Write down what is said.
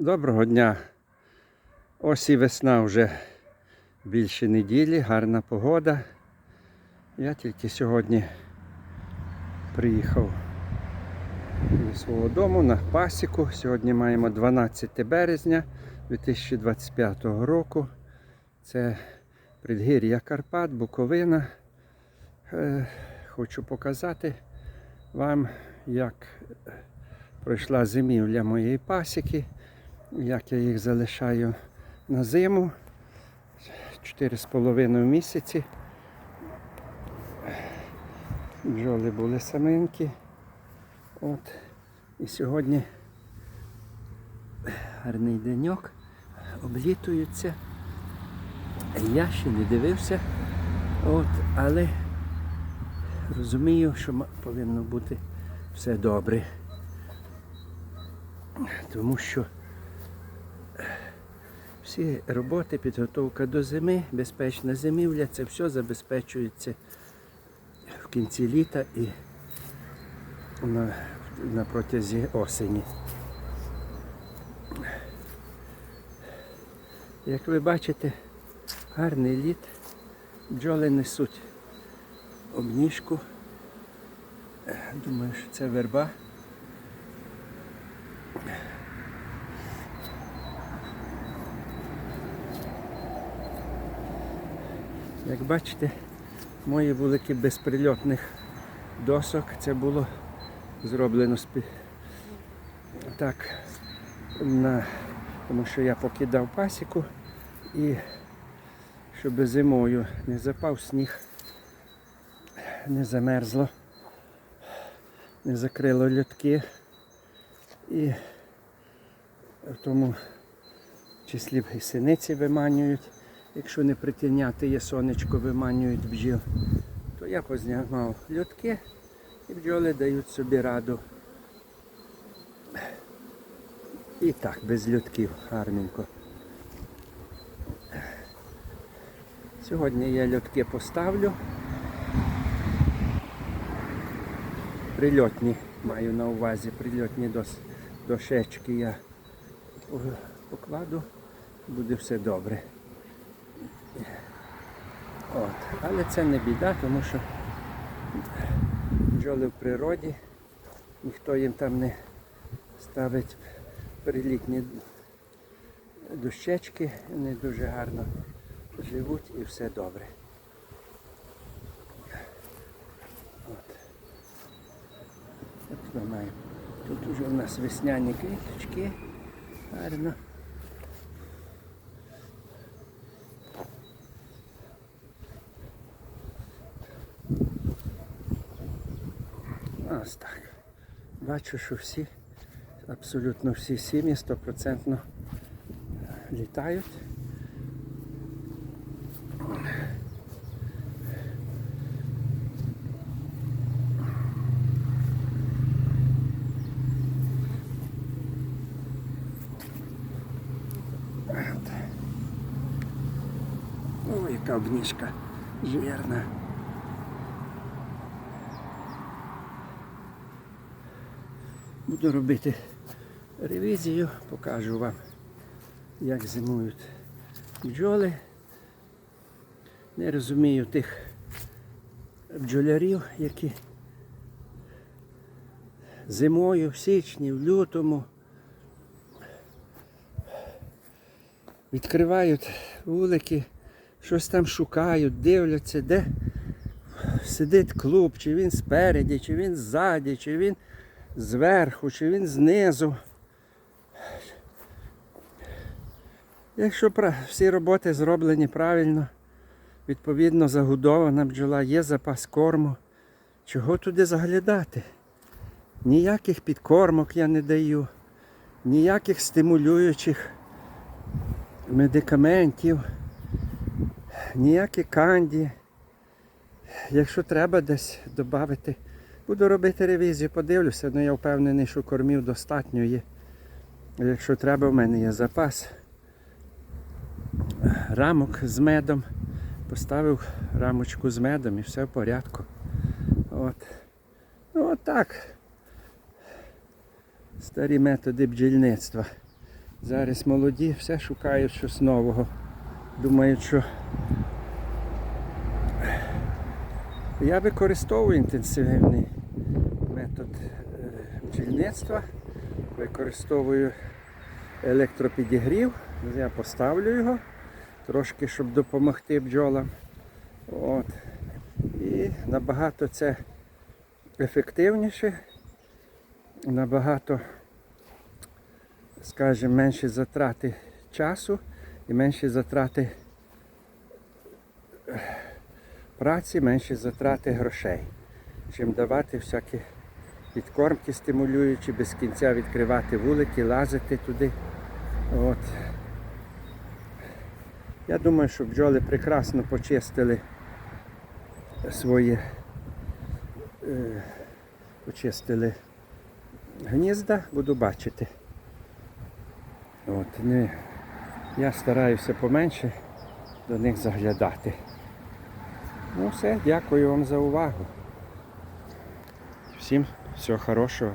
Доброго дня. Ось і весна вже більше неділі, гарна погода. Я тільки сьогодні приїхав до свого дому на пасіку. Сьогодні маємо 12 березня 2025 року. Це предгір'я Карпат, Буковина. Е, Хочу показати вам, як пройшла зимівля моєї пасіки, як я їх залишаю на зиму. 4,5 місяці. Бджоли були саменькі. От. І сьогодні гарний деньок, облітуються. Я ще не дивився, от, але розумію, що повинно бути все добре. Тому що всі роботи, підготовка до зими, безпечна зимівля, це все забезпечується в кінці літа і на, на протязі осені. Як ви бачите, гарний лід, бджоли несуть обніжку. Думаю, що це верба. Як бачите, мої вулики без прильотних досок. Це було зроблено спі... так, на... тому що я покидав пасіку і щоб зимою не запав сніг, не замерзло, не закрило льотки і в тому числі і синиці виманюють. Якщо не притіняти є сонечко, виманюють бджіл, то я познімав льотки і бджоли дають собі раду. І так, без льотків гарненько. Сьогодні я льотки поставлю. Прильотні маю на увазі, прильотні дошечки я покладу, буде все добре. От. Але це не біда, тому що бджоли в природі, ніхто їм там не ставить прилітні дощечки, вони дуже гарно живуть і все добре. От. От ми маємо. Тут уже у нас весняні квіточки. Гарно. Ось так. Бачу, що всі, абсолютно всі сім'ї стопроцентно літають. От. Ой, яка обніжка жирна. Буду робити ревізію, покажу вам, як зимують бджоли. Не розумію тих бджолярів, які зимою, в січні, в лютому відкривають вулики, щось там шукають, дивляться, де сидить клуб, чи він спереді, чи він ззаді, чи він зверху, чи він знизу. Якщо всі роботи зроблені правильно, відповідно загодована бджола, є запас корму, чого туди заглядати? Ніяких підкормок я не даю, ніяких стимулюючих медикаментів, ніякі канді. Якщо треба десь додати, буду робити ревізію, подивлюся, але я впевнений, що кормів достатньо є. Якщо треба, в мене є запас. Рамок з медом. Поставив рамочку з медом і все в порядку. От. Ну от так. Старі методи бджільництва. Зараз молоді все шукають щось нового. Думають, що я використовую інтенсивний метод бджільництва, використовую електропідігрів. Я поставлю його трошки, щоб допомогти бджолам. От. І набагато це ефективніше, набагато, скажімо, менші затрати часу і менші затрати е, праці, менші затрати грошей, чим давати всякі підкормки стимулюючі, без кінця відкривати вулики, лазити туди. От. Я думаю, що бджоли прекрасно почистили свої е, почистили гнізда, буду бачити. От, не, я стараюся поменше до них заглядати. Ну все, дякую вам за увагу. Всім всього хорошого.